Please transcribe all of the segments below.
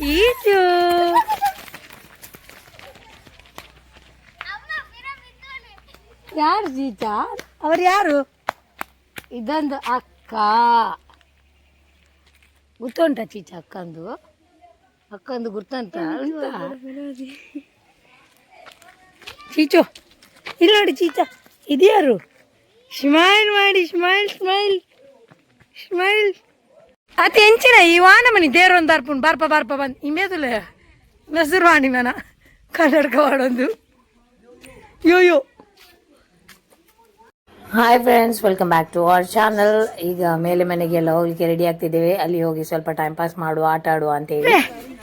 Each ಯಾರು ಜೀಜ? ಅವ್ರು ಯಾರು? ಇದೊಂದು ಅಕ್ಕ. ಗುರ್ತುಂಟ ಚೀಚ ಅಕ್ಕಂದು? ಅಕ್ಕಂದು ಗುರ್ತಂತ ಉಂಟಾ? ಚೀಚು, ಇಲ್ಲಿ ನೋಡಿ ಚೀಚ. ಇದ್ಯಾರು? ಸ್ಮೈಲ್ ಮಾಡಿ ಸ್ಮೈಲ್ ಸ್ಮೈಲ್ ಸ್ಮೈಲ್ ಅತಿ ಹೆಂಚಿನ ಈ ವಾನ ಮನಿ ದೇವ್ರೊಂದು ಅರ್ಪುನ್ ಬಾರ್ಪ ಬಾರ್ಪ ಬಂದ್. ಇಮೇದುಲೆ ಮೆಸರು ವಾಣಿ ಮನ ಕನ್ನಡಕ ವಾಡೊಂದು yo yo. Hi friends welcome back to our channel ಈಗ ಮೇಲೆ ಮನೆಗೆಲ್ಲ ಹೋಗ್ಲಿಕ್ಕೆ ರೆಡಿ ಆಗ್ತಿದ್ದೇವೆ. ಅಲ್ಲಿ ಹೋಗಿ ಸ್ವಲ್ಪ ಟೈಮ್ ಪಾಸ್ ಮಾಡುವ ಆಟ ಆಡುವ ಅಂತ ಹೇಳಿ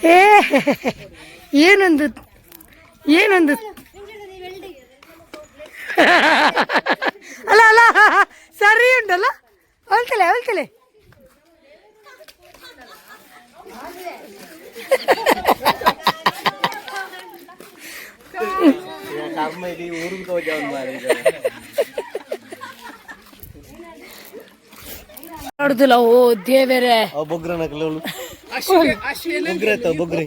ಏ ಏನೊಂದು ಏನೊಂದು? ಅಲ್ಲ ಅಲ್ಲ ಸರಿ ಉಂಟಲ್ಲ? ಹೊಲ್ತಲೆ ಹೊಲ್ತಲೆ. ನೋಡುದಿಲ್ಲ ಓ ದೇವರೇ. ಬೊಗ್ರ ನಕಲವಳು ಬೊಗ್ರೆ ಆಯ್ತಾವ ಬೊಗ್ರೆ.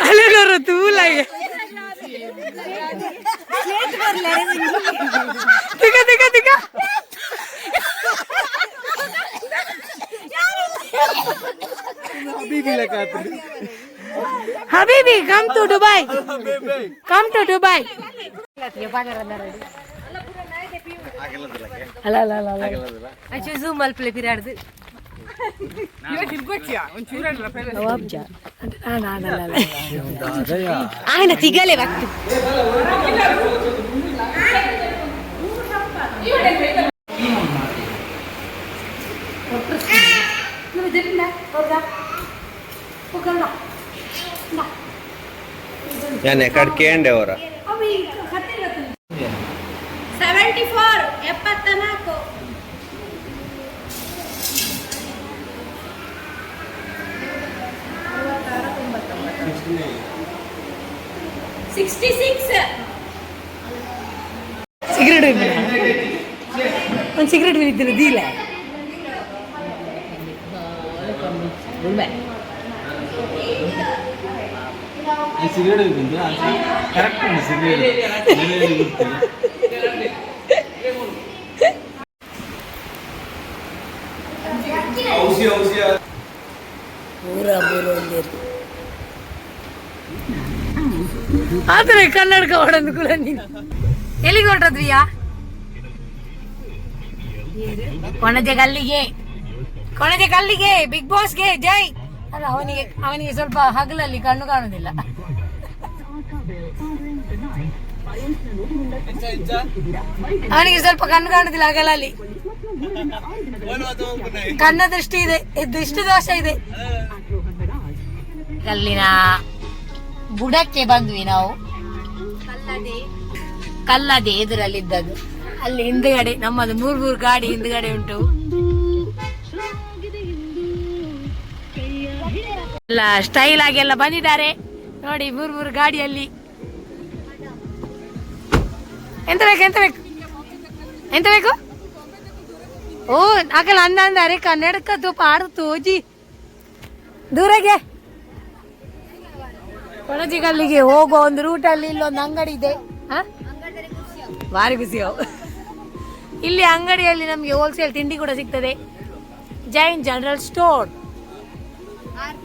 ಅಲ್ಲೇನೋರು ತೂಲಾಗೆ. ಹಬೀಬಿ come to Dubai come to Dubai ಅಲ್ಲ ಅಲ್ಲ ಅಲ್ಲ ಅಲ್ಲ ಜೂಮ್ ಅಲ್ಲಿ ಪ್ಲೇ ಪಿರಾಡ್ದು ఆయన తిగలే వక్తి ഞാൻ ಎಕಡ್ಕೆ ಅಂಡೆ ಅವರ ಸೆವೆಂಟಿ ಫೋರ್ ಎಪ್ಪತ್ತ ನಾಲ್ಕು ಸಿಕ್ಸ್ಟಿ ಸಿಕ್ಸ್ ಸಿಗರೇಟ್ ಒಂದು ಸಿಗರೇಟ್ ಬಿದ್ದಿಲ್ಲ ದೀಲ சிகரெட் இருக்குது கரெக்ட் பண்ணு சிகரெட் ஊரா ஊர் வந்து ஆத்திரை கண்ணெடுக்க உடனுக்குள்ள நீ எலி கொட்டுறதுயா கொனஜ கல்லிகே கொனஜ கல்லிகே பிக் பாஸ் கே ஜெய் ಅಲ್ಲ ಅವನಿಗೆ ಅವನಿಗೆ ಸ್ವಲ್ಪ ಹಗಲಲ್ಲಿ ಕಣ್ಣು ಕಾಣುದಿಲ್ಲ. ಅವನಿಗೆ ಸ್ವಲ್ಪ ಕಣ್ಣು ಕಾಣುದಿಲ್ಲ ಹಗಲಲ್ಲಿ. ಕಣ್ಣ ದೃಷ್ಟಿ ಇದೆ ದೃಷ್ಟಿ ದೋಷ ಇದೆ. ಕಲ್ಲಿನ ಬುಡಕ್ಕೆ ಬಂದ್ವಿ ನಾವು. ಕಲ್ಲದೆ. ಎದುರಲ್ಲಿದ್ದದ್ದು. ಅಲ್ಲಿ ಹಿಂದ್ಗಡೆ ನಮ್ಮದು ಮೂರ್ ಮೂರು ಗಾಡಿ ಹಿಂದ್ಗಡೆ ಉಂಟು. ಎಲ್ಲ ಸ್ಟೈಲ್ ಆಗಿ ಎಲ್ಲ ಬಂದಿದ್ದಾರೆ. ನೋಡಿ ಮೂರ್ ಮೂರು ಗಾಡಿಯಲ್ಲಿ. ಎಂತ ಬೇಕು ಎಂತ ಬೇಕು? ಎಂತ ಬೇಕು? ಓ ಆಗಲ್ಲ ಅಂದ ಅಂದಾರೆ ಕನ್ನಡಕ ತುಪ್ಪ ಆಡ್ತು, ಓಜಿ. ದೂರಗೆ. ಕೊಣಜಿಗಲ್ಲಿಗೆ ಹೋಗೋ ಒಂದು ರೂಟಲ್ಲಿ ಇಲ್ಲೊಂದು ಅಂಗಡಿ ಇದೆ? ಭಾರಿ ಖುಷಿ. ಇಲ್ಲಿ ಅಂಗಡಿಯಲ್ಲಿ ನಮಗೆ ಹೋಲ್ಸೇಲ್ ತಿಂಡಿ ಕೂಡ ಸಿಗ್ತದೆ. ಜೈನ್ ಜನರಲ್ ಸ್ಟೋರ್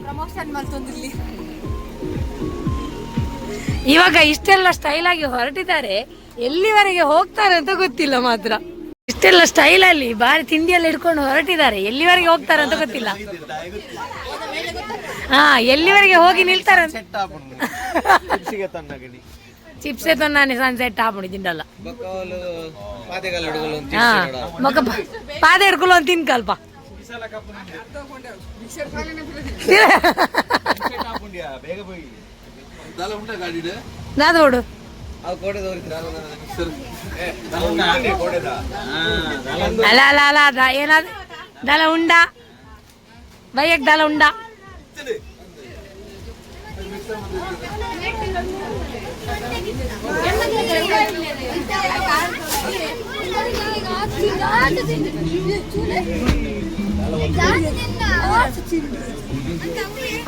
ಪ್ರಮೋಷನ್ ಇವಾಗ ಇಷ್ಟೆಲ್ಲ ಸ್ಟೈಲ್ ಆಗಿ ಹೊರಟಿದ್ದಾರೆ ಎಲ್ಲಿವರೆಗೆ ಹೋಗ್ತಾರೆ ಅಂತ ಗೊತ್ತಿಲ್ಲ ಮಾತ್ರ. ಇಷ್ಟೆಲ್ಲ ಸ್ಟೈಲ್ ಅಲ್ಲಿ ಬಾರಿ ತಿಂಡಿಯಲ್ಲಿ ಹಿಡ್ಕೊಂಡು ಹೊರಟಿದ್ದಾರೆ ಎಲ್ಲಿವರೆಗೆ ಹೋಗ್ತಾರೆ ಅಂತ ಗೊತ್ತಿಲ್ಲ. ಹಾ ಎಲ್ಲಿವರೆಗೆ ಹೋಗಿ ನಿಲ್ತಾರೆ ಚಿಪ್ಸೆ ತೊಂದಾನೆ ಸನ್ಸೆಟ್ ಹಾಕೊಂಡು ತಿಂಡಲ್ಲ ಪಾದ ಹಿಡ್ಕೊಳ್ಳೋ ಅಂತ ತಿನ್ಕಲ್ಪ. ಬೇಗ ಹೋಗಿ ನಾದೋಡು ಅವು ಕೋಟೆ ತೋರಿಸಿರ ಕೋಟೆದ ಅಲ್ಲ ಅಲ್ಲ ಅಲ್ಲ ಅದ ಏನಾದ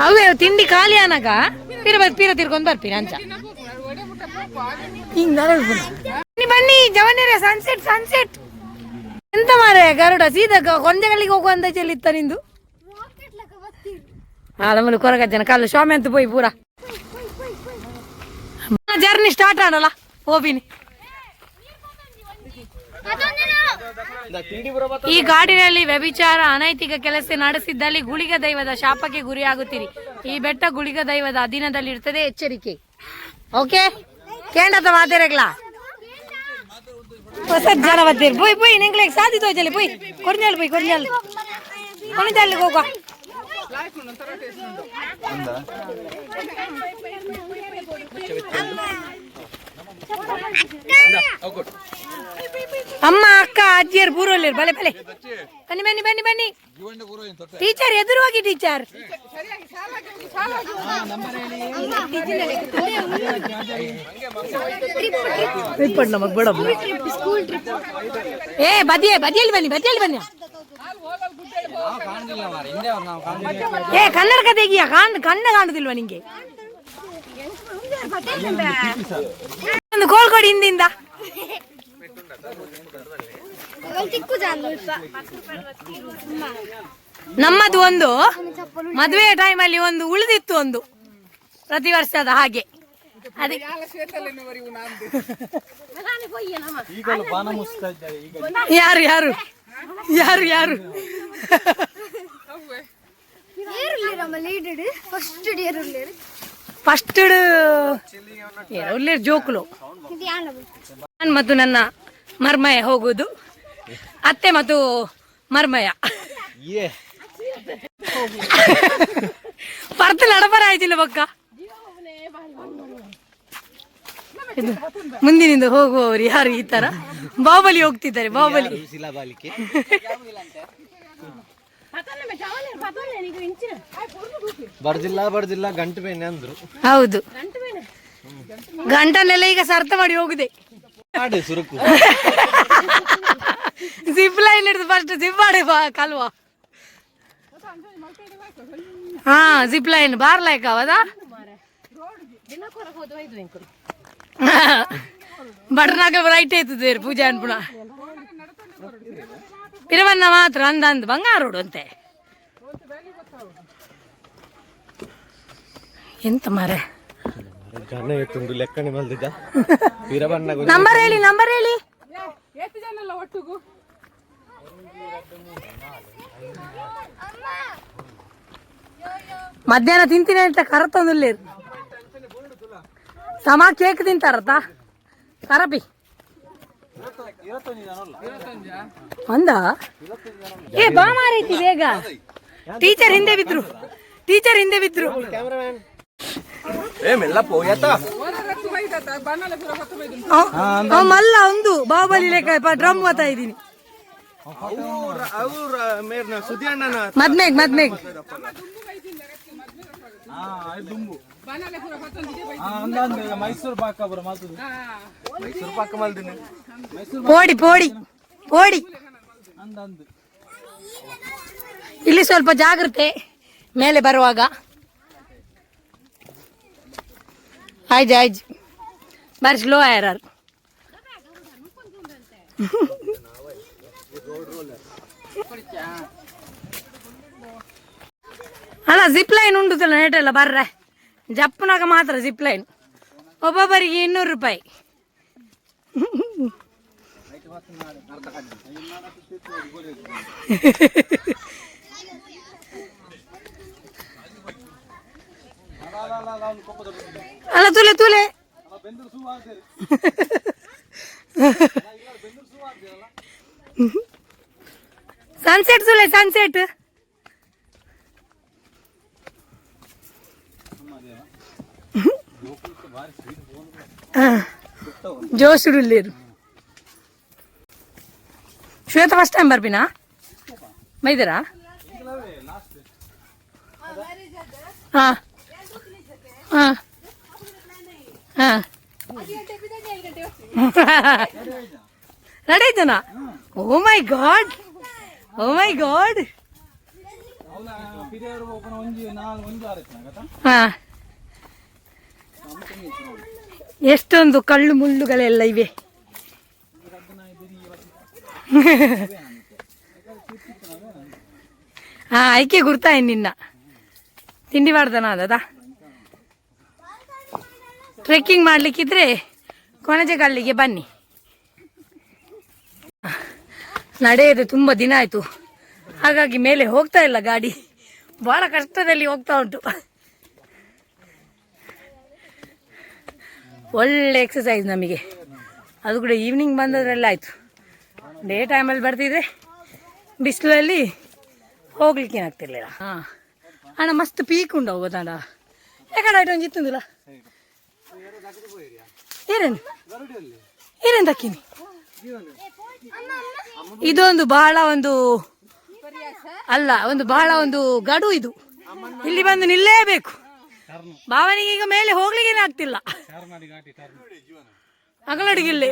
ಅವೇ ತಿಂಡಿ ಖಾಲಿ ಅನಾಗ ಪೀರ ಬರ್ ಪೀರ ತಿರ್ಕೊಂಡ್ ಬರ್ತೀರಿ ಅಂಚ ಹಿಂಗ್ ನರಳ್ ಬನ್ನಿ. ಬನ್ನಿ ಬನ್ನಿ ಜವನೇರ ಸನ್ಸೆಟ್ ಸನ್ಸೆಟ್ ಎಂತ ಮಾರೆ ಗರುಡ ಸೀದಾ ಗ- ಕೊಂಜಗಲ್ಲಿಗೆ ಹೋಗುವ ಅಂತ ಚೆಲ್ಲಿತ್ತ ನಿಂದು ನಮ್ಮಲ್ಲಿ ಕೊರಗಜ್ಜನ ಕಾಲು ಸ್ವಾಮಿ ಅಂತ போய் ಪೂರ ಜರ್ನಿ ಸ್ಟಾರ್ಟ್ ಆಡಲ್ಲ ಹೋಬಿನಿ ತಿಂಡಿ ಬರೋ ಈ ಗಾಡಿನಲ್ಲಿ ವ್ಯಭಿಚಾರ, ಅನೈತಿಕ ಕೆಲಸ ನಡೆಸಿದ್ದಲ್ಲಿ ಗುಳಿಗ ದೈವದ ಶಾಪಕ್ಕೆ ಗುರಿಯಾಗುತ್ತೀರಿ. ಈ ಬೆಟ್ಟ ಗುಳಿಗ ದೈವದ ಅಧೀನದಲ್ಲಿ ಇರ್ತದೆ, ಎಚ್ಚರಿಕೆ. ಓಕೆ ಕೇಂದ್ರದ ಮಾತೇರಗ್ಲಾ ಹೊಸ ಜನ ಬರ್ತೀರಿ. ಬುಯ್ ಪೋಯ್ ನಿಂಗ್ಲೆ, ಸಾಧಿ ತೋಜಲಿ ಪೋಯ್ ಕೊರ್ಜಾಲ್ ಪೋಯ್ ಕೊರ್ಜಾಲ್ ಕೊಣಿಜಾಲಿಗೆ ಹೋಗುವ. ಅಮ್ಮ ಅಕ್ಕ ಅಜ್ಜಿಯರ್ ಪೂರ್ವಲ್ಲಿ ಬಲೆ ಬಲೆ. ಬನ್ನಿ ಬನ್ನಿ ಬನ್ನಿ ಬನ್ನಿ. ಟೀಚರ್ ಎದುರು ಹೋಗಿ ಟೀಚರ್ ನಮಗ್ ಬೇಡ ಏ ಬದಿಯೇ ಬದಿಯಲ್ಲಿ ಬನ್ನಿ ಬದಿಯಲ್ಲಿ ಬನ್ನಿ. ಏ ಕನ್ನಡಕ ತೆಗಿಯ ಕಾಣ್ ಕಣ್ಣ ಕಾಣುದಿಲ್ವಾ ನಿಂಗೆ? ಒಂದು ಗೋಲ್ ಕೊಡಿ ಹಿಂದಿಂದ. ನಮ್ಮದು ಒಂದು ಮದುವೆ ಅಲ್ಲಿ ಒಂದು ಉಳಿದಿತ್ತು ಒಂದು ಪ್ರತಿ ವರ್ಷದ ಹಾಗೆ. ಯಾರು ಯಾರು? ಯಾರು ಯಾರು? ಫಸ್ಟ್ ಉಳ್ಳೇ ಜೋಕುಲು. ನಾನು ಮತ್ತು ನನ್ನ ಮರ್ಮಯ ಹೋಗುದು. ಅತ್ತೆ ಮತ್ತು ಮರ್ಮಯ. ಪರ್ತ ನಡಬರ ಆಯ್ತಿಲ್ಲ ಬಕ್ಕ ಇದು ಮುಂದಿನಿಂದ ಹೋಗುವವರು ಯಾರು ಈ ತರ? ಬಾಹುಬಲಿ ಹೋಗ್ತಿದ್ದಾರೆ ಬಾಹುಬಲಿ ಬರ್ದಿಲ್ಲ ಬರ್ದಿಲ್ಲ ಗಂಟು ಬೇನೆ ಅಂದ್ರು. ಹೌದು. ಗಂಟನೆಲ್ಲ ಈಗ ಸರ್ತ ಮಾಡಿ ಹೋಗಿದೆ. ಆಡು ಸುರುಕು. ಜಿಪ್ ಲೈನ್ ಹಿಡಿದು ಫಸ್ಟ್ ಜಿಪ್ ಮಾಡಿ ಬಾ ಕಲ್ವಾ. ಹಾ ಜಿಪ್ ಲೈನ್ ಬಾರ್ ಬಾರ್ಲಾಯ್ಕ ಅವದಾ ಬಟ್ನಾಗ ರೈಟ್ ಆಯ್ತದೆ ಪೂಜಾ ಅನ್ಪುಣ. ಪಿರವನ್ನ ಮಾತ್ರ ಅಂದಂದು ಬಂಗಾರುಡು ಅಂತೆ ಎಂತ ಮಾರೆ? ಜನ ಎತ್ತುಂಡು ಲೆಕ್ಕನೆ ಮಲ್ದಿದ್ದ? ವೀರಬಣ್ಣ ನಂಬರ್ ಹೇಳಿ ನಂಬರ್ ಹೇಳಿ. ಮಧ್ಯಾಹ್ನ ತಿಂತೀನಿ ಅಂತ ಕರತ್ತೊಂದು ತಂದಿಲ್ಲ ಸಮ ಕೇಕ್ ತಿಂತಾರತ್ತ? ಕರಪಿ ಒಂದ? ಏ ಬಾ ಮಾರೈತಿ ಬೇಗ. ಟೀಚರ್ ಹಿಂದೆ ಬಿದ್ರು. ಟೀಚರ್ ಹಿಂದೆ ಬಿದ್ರು. ಮೆಲ್ಲ ಒಂದು. ಬಾಹುಬಲಿ ಲೆಕ್ಕ ಡ್ರಮ್ ಓದ್ತಾ ಇದ್ದೀನಿ. ಮದ್ಮೇಗ್ ಮದ್ಮೇಗ್ ಹಾ ಇದು ದುಂಬು ಹಾ ಅಂದಂದು ಮೈಸೂರು ಪಾಕ ಬರ ಮಾತು ಮೈಸೂರು ಪಾಕ ಮಲ್ದಿನ. ಪೋಡಿ ಪೋಡಿ ಪೋಡಿ. ಅಂದಂದು. ಇಲ್ಲಿ ಸ್ವಲ್ಪ ಜಾಗ್ರತೆ ಮೇಲೆ ಬರುವಾಗ. ಆಯ್ತು ಆಯ್ತು. ಬಾರಿ ಸ್ಲೋ ಆಯ್ರಾರ್ ಅಲ್ಲ ಜಿಪ್ ಲೈನ್ ಉಂಟುತ್ತಲ್ಲ ನೆಟೆಲ್ಲ ಬರ್ರೆ. ಜಪ್ಪನಾಗ ಮಾತ್ರ ಜಿಪ್ ಲೈನ್ ಒಬ್ಬೊಬ್ಬರಿಗೆ ಇನ್ನೂರು ರೂಪಾಯಿ. ಅಲ್ಲ, ತುಲೆ ತುಲೆ. ಸನ್ಸೆಟ್ ತುಲೆ ಸನ್ಸೆಟ್ ಜೋಶುಡುಲ್ಲೇರು ಶ್ವೇತ ಫಸ್ಟ್ ಟೈಮ್ ಬರ್ಬಿನಾ ಮೈದರಾ ಹಾ ಹಾ ಹಾ ರೆಡಿ ಆಯ್ತನಾ oh my god oh my god ಅವನ ಪಿರಿಯರ್ ಒಬ್ಬನ ಒಂಜಿ ನಾಲ್ ಒಂಜಿ ಆರೈತನ ಗತ ಹಾ ಎಷ್ಟೊಂದು ಕಳ್ಳು ಮುಳ್ಳುಗಳೆಲ್ಲ ಇವೆ. ಹಾ ಐಕೆ ಗುರ್ತಾಯಿ ನಿನ್ನ. ತಿಂಡಿ ಮಾಡ್ದನ ಅದ ಟ್ರೆಕ್ಕಿಂಗ್ ಮಾಡ್ಲಿಕ್ಕಿದ್ರೆ ಕೊಣಜೆಗಲ್ಲಿಗೆ ಬನ್ನಿ. ನಡೆಯೋದು ತುಂಬ ದಿನ ಆಯ್ತು. ಹಾಗಾಗಿ ಮೇಲೆ ಹೋಗ್ತಾ ಇಲ್ಲ ಗಾಡಿ. ಬಹಳ ಕಷ್ಟದಲ್ಲಿ ಹೋಗ್ತಾ ಉಂಟು. ಒಳ್ಳೆ ಎಕ್ಸಸೈಸ್ ನಮಗೆ. ಅದು ಕೂಡ ಈವ್ನಿಂಗ್ ಬಂದದ್ರೆಲ್ಲ ಆಯಿತು. ಡೇ ಟೈಮಲ್ಲಿ ಬರ್ತಿದ್ರೆ ಬಿಸಿಲಲ್ಲಿ ಹೋಗ್ಲಿಕ್ಕೆ ಏನಾಗ್ತಿರ್ಲಿಲ್ಲ. ಹಾಂ. ಅಣ್ಣ ಮಸ್ತ್ ಪೀಕ್ ಉಂಡು ಹೋಗೋದಣ್ಣ ಯಾಕಡೆ ಆಯ್ತು ಒಂದು ಜಿತ್ತುಂದಿಲ್ಲ ಏನೇನು ಏನೇನು ದಕ್ಕಿನಿ? ಇದೊಂದು ಬಹಳ ಒಂದು ಅಲ್ಲ ಒಂದು ಬಹಳ ಒಂದು ಗಡು ಇದು. ಇಲ್ಲಿ ಬಂದು ನಿಲ್ಲೇಬೇಕು. ಭಾವನಿಗೆ ಈಗ ಮೇಲೆ ಹೋಗ್ಲಿಕ್ಕೆ ಆಗ್ತಿಲ್ಲ. ಅಗಲಡಿಗಿಲ್ಲಿ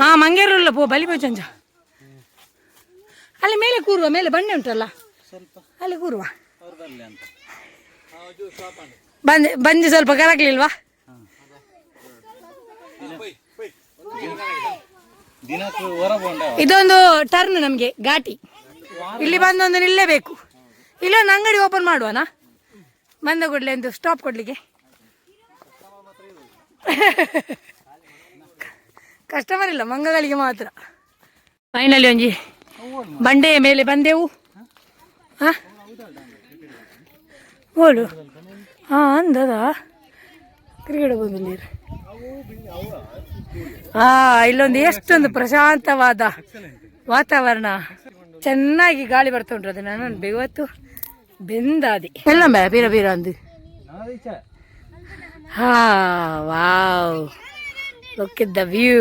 ಹಾ ಮಂಗೇರುಲ್ಲ ಪೋ ಬಲಿ ಚಂಜ. ಅಲ್ಲಿ ಮೇಲೆ ಕೂರುವ ಮೇಲೆ ಬಂಡೆ ಉಂಟಲ್ಲ? ಅಲ್ಲಿ ಕೂರುವ. ಬಂದೆ ಬಂದು ಸ್ವಲ್ಪ ಕರಗ್ಲಿಲ್ವಾ? ಇದೊಂದು ಟರ್ನ್ ನಮಗೆ ಘಾಟಿ. ಇಲ್ಲಿ ಬಂದೊಂದು ನಿಲ್ಲೇಬೇಕು. ಇಲ್ಲೊಂದು ಅಂಗಡಿ ಓಪನ್ ಮಾಡುವನಾ? ಕೂಡಲೇ ಒಂದು ಸ್ಟಾಪ್ ಕೊಡಲಿಕ್ಕೆ. ಕಸ್ಟಮರ್ ಇಲ್ಲ, ಮಂಗಗಳಿಗೆ ಮಾತ್ರ. ಫೈನಲಿ ಒಂಜಿ ಬಂಡೆಯ ಮೇಲೆ ಬಂದೆವು. ಹಾ ಓಡು ಹಾ ಅಂದದ. ಕ್ರಿಕೆಟ್ ಬಂದಿಲ್ಲ ಹಾ ಇಲ್ಲೊಂದು ಎಷ್ಟೊಂದು ಪ್ರಶಾಂತವಾದ ವಾತಾವರಣ. ಚೆನ್ನಾಗಿ ಗಾಳಿ ಬರ್ತಾ ಉಂಟು ಅದು ನಾನು ಬೆವತ್ತು ಬೆಂದಾದಿ. ಎಲ್ಲ ಬೇ ಬೀರ ಬೀರ ಅಂದು. ಹಾ wow. Look at the view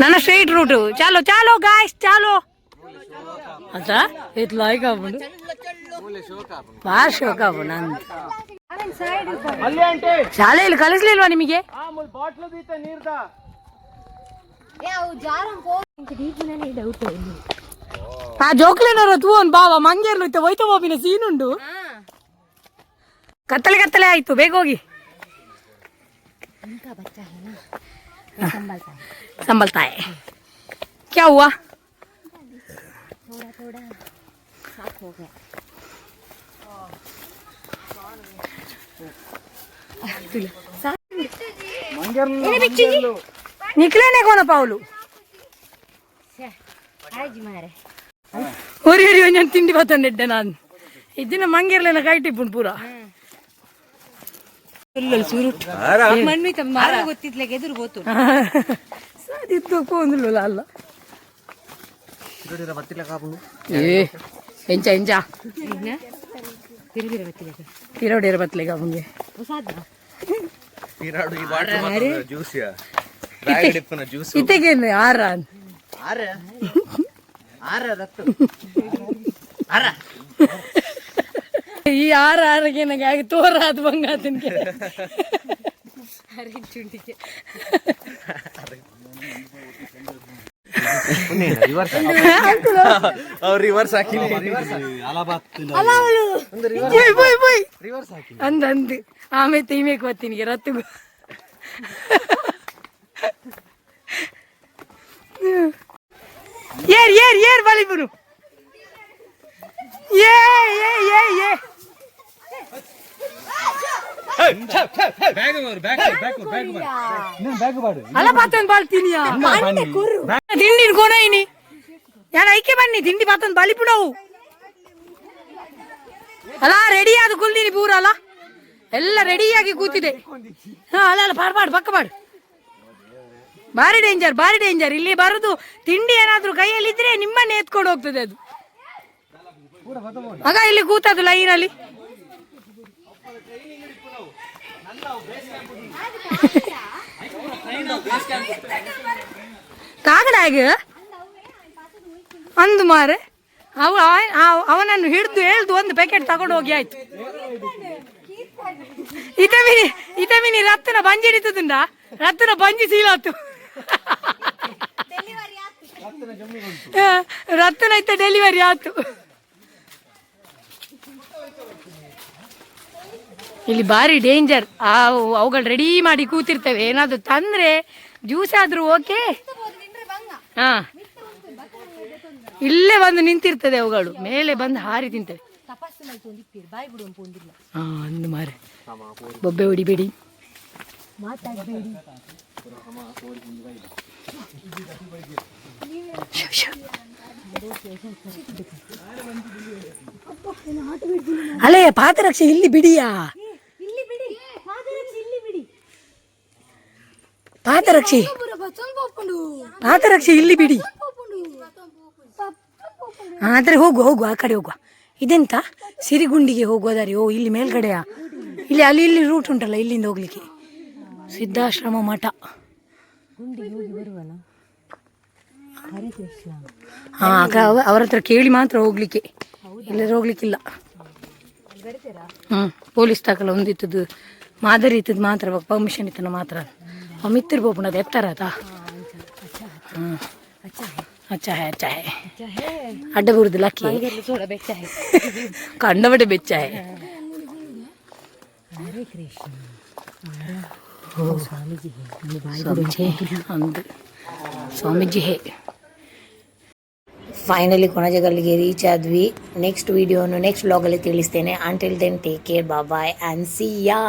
ನನ್ನ ಸ್ಟ್ರೈಟ್ ರೂಟ್ ಚಾಲೋ ಚಾಲೋ ಗಾಯ್ಸ್ ಚಾಲೋ. ಅಂತ ಇತ್ ಲೈಕ್ ಆಗ್ಬಿಡು. ಭಾಳ ಶೋಕ ಆಗ್ಬಿಡು ನಂದು. ಶಾಲೆಯಲ್ಲಿ ಕಲಿಸ್ಲಿಲ್ವಾ ನಿಮಗೆ? ಆ ಜೋಕ್ಲೆನರ ತೂವನ್ ಬಾವ ಮಂಗೇರ್ಲು ಇತ್ತೆ ಒಯ್ತ ಬಾಬಿನ ಸೀನುಂಡು. ಕತ್ತಲೆ ಕತ್ತಲೆ ಆಯ್ತು ಬೇಗ ಹೋಗಿ. ಸಂಬಲ್ತಾಯೆ ಕ್ಯಾ ಹೂವ निकले नहीं ಪಾವಲು पाउलू आज मारे ಒಂಜನ್ ತಿಂಡಿ ಒಂದು ತಿಂಡಿ ಇದ್ದಿನ ಮಂಗೇರ್ಲೆನ ಕೈಟಿಪ್ಪುಂಡು ಪೂರ. ಮಣ್ಣು ಮರ. ಗೊತ್ತಿದ್ಲೆ ಎದುರು ಗೊತ್ತು ಸಾದಿತ್ತು ಪೋಂದುಲ್ಲ ಅಲ್ಲ. ಏ ಎಂಚ ಎಂಚ. ತಿರೋಡಿರ ಆರ ಈ ಆರ ಆರಗೆ ನನಗೆ ತೋರ ಅದು ಬಂಗ ತಿನ್ಗೆ ಚುಂಡಿಗೆ. ರಿವರ್ಸ್ ಅಂದಂದು ಆಮೇಲೆ ತೆಗಿಬೇಕು ಬರ್ತೀನಿ ರತ್ತುಗು ಏರ್ ಏರ್ ಏರ್ ಬಲಿ ಬರು ಏ ಏ ಏ ಏ. తిండి ಯಾರ ಐಕೆ ಬನ್ನಿ ತಿಂಡಿ తిండి ಬಲಿ బలిపుడవు ಅಲ್ಲ ರೆಡಿ ಆದ ಕುಲ್ದಿನಿ ಪೂರ ಅಲ್ಲ? ಎಲ್ಲ ರೆಡಿಯಾಗಿ ಕೂತಿದೆ. ಅಲ್ಲ ಅಲ್ಲ ಪಾಡ್ ಪಕ್ಕ ಬಾಡು ಭಾರಿ ಡೇಂಜರ್ ಭಾರಿ ಡೇಂಜರ್ ಇಲ್ಲಿ ಬರುದು ತಿಂಡಿ ಏನಾದ್ರೂ ಕೈಯಲ್ಲಿ ಇದ್ರೆ ನಿಮ್ಮನ್ನೇ ಎತ್ಕೊಂಡು ಹೋಗ್ತದೆ ಅದು. ಆಗ ಇಲ್ಲಿ ಕೂತದು ಲೈನಲ್ಲಿ ಕಾಗಡಾಗ ಅಂದು ಮಾರೆ. ಅವ ಅವ- ಅವನನ್ನು ಹಿಡಿದು ಹೇಳ್ದು ಒಂದು ಪ್ಯಾಕೆಟ್ ತಗೊಂಡು ಹೋಗಿ ಆಯ್ತು. ಇತಮಿನಿ ಇತಮಿನಿ ರತ್ನ ಬಂಜಿ ಹಿಡಿತದ ರತ್ನ ಬಂಜಿ ಸೀಲಾತು ಆ, ರತ್ತನ ಇತ್ತ ಡೆಲಿವರಿ ಆತು ಇಲ್ಲಿ ಭಾರಿ ಡೇಂಜರ್ ಅವುಗಳು ರೆಡಿ ಮಾಡಿ ಕೂತಿರ್ತವೆ. ಏನಾದ್ರು ತಂದ್ರೆ ಜ್ಯೂಸ್ ಆದ್ರೂ ಓಕೆ ಹಾ. ಇಲ್ಲೇ ಬಂದು ನಿಂತಿರ್ತದೆ ಅವುಗಳು. ಮೇಲೆ ಬಂದು ಹಾರಿ ತಿಂತವೆ. ಹಾ ಮಾರೆ. ಬೊಬ್ಬೆ ಹೊಡಿಬೇಡಿ. ಶು, ಶು. ಪಾದರಕ್ಷೆ ಇಲ್ಲಿ ಬಿಡಿಯಾ? ಪಾದರಕ್ಷೆ. ಪಾತರಕ್ಷೆ ಇಲ್ಲಿ ಬಿಡಿ. ಆದ್ರೆ ಹೋಗುವ ಹೋಗುವ ಆ ಕಡೆ ಹೋಗುವ ಇದೆಂತ? ಸಿರಿಗುಂಡಿಗೆ ಹೋಗುವ ದಾರಿ ಓ, ಇಲ್ಲಿ ಮೇಲ್ಗಡೆಯಾ? ಇಲ್ಲಿ ಅಲ್ಲಿ, ಇಲ್ಲಿ ರೂಟ್ ಉಂಟಲ್ಲ, ಇಲ್ಲಿಂದ ಹೋಗ್ಲಿಕ್ಕೆ. ಸಿದ್ಧಾಶ್ರಮ ಮಠ. ಹಾ ಆಗ ಅವ್ರ ಹತ್ರ ಕೇಳಿ ಮಾತ್ರ ಹೋಗ್ಲಿಕ್ಕೆ. ಇಲ್ಲದ್ರೆ ಹೋಗ್ಲಿಕ್ಕಿಲ್ಲ. ಹ್ಮ್, ಪೊಲೀಸ್ ತಕಲ ಒಂದಿತ್ತದು, ಮಾದರಿ ಇತ್ತದು ಮಾತ್ರ ಪರ್ಮಿಷನ್ ಇತ್ತನ ಮಾತ್ರ. ಮಿತ್ತಿರ್ ಬೋಪುಣ ಅದು ಎತ್ತಾರಾತ ಹ್ಮ್. ಅಚ್ಚಾ ಹೇ ಹೇ. ಅಡ್ಡ ಬರುದಿಲ್ಲ ಅಕ್ಕಿ ಕಂಡಬಡೆ ಬೆಚ್ಚ ಹೇ. ಓ, ಸ್ವಾಮೀಜಿ ಅಂದು ಸ್ವಾಮೀಜಿ ಹೇ ಫೈನಲಿ ಕೊಣಜಗಲ್ಲಿಗೆ ರೀಚ್ ಆದ್ವಿ ನೆಕ್ಸ್ಟ್ ವಿಡಿಯೋನು ನೆಕ್ಸ್ಟ್ ವ್ಲಾಗಲ್ಲಿ ತಿಳಿಸ್ತೇನೆ until then take care bye and see ya